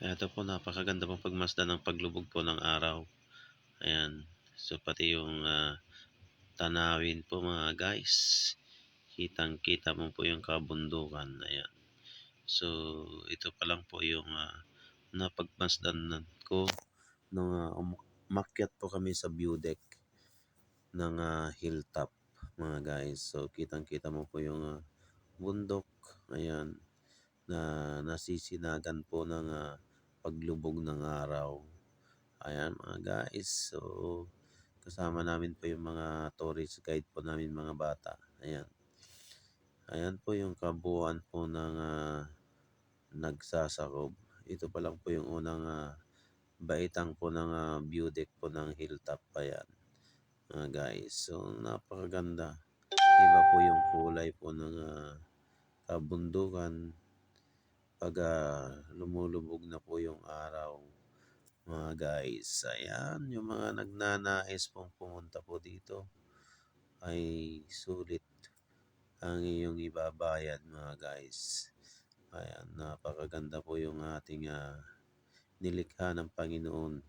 Ito po napakaganda pong pagmasdan ng paglubog po ng araw. Ayan. So pati yung ah, tanawin po mga guys. Kitang-kita mo po yung kabundukan. Ayan. So ito pa lang po yung ah, napagmasdan na- ko nung uh, umakyat po kami sa view deck ng ah, hilltop mga guys. So kitang-kita mo po yung ah, bundok. Ayan. Na nasisinagan po ng ah, paglubog ng araw. Ayan mga guys. So kasama namin po yung mga tourist guide po namin mga bata. Ayan. Ayan po yung kabuuan po ng ah, nagsasakob. Ito pa lang po yung unang ah, baitang po ng ah, view deck po ng hilltop. Ayan. Mga guys. So napakaganda. Iba po yung kulay po ng ah, kabundukan pag ah, lumulubog na po yung araw mga guys. Ayan, yung mga nagnanais pong pumunta po dito ay sulit ang iyong ibabayad mga guys. Ayan, napakaganda po yung ating ah, nilikha ng Panginoon.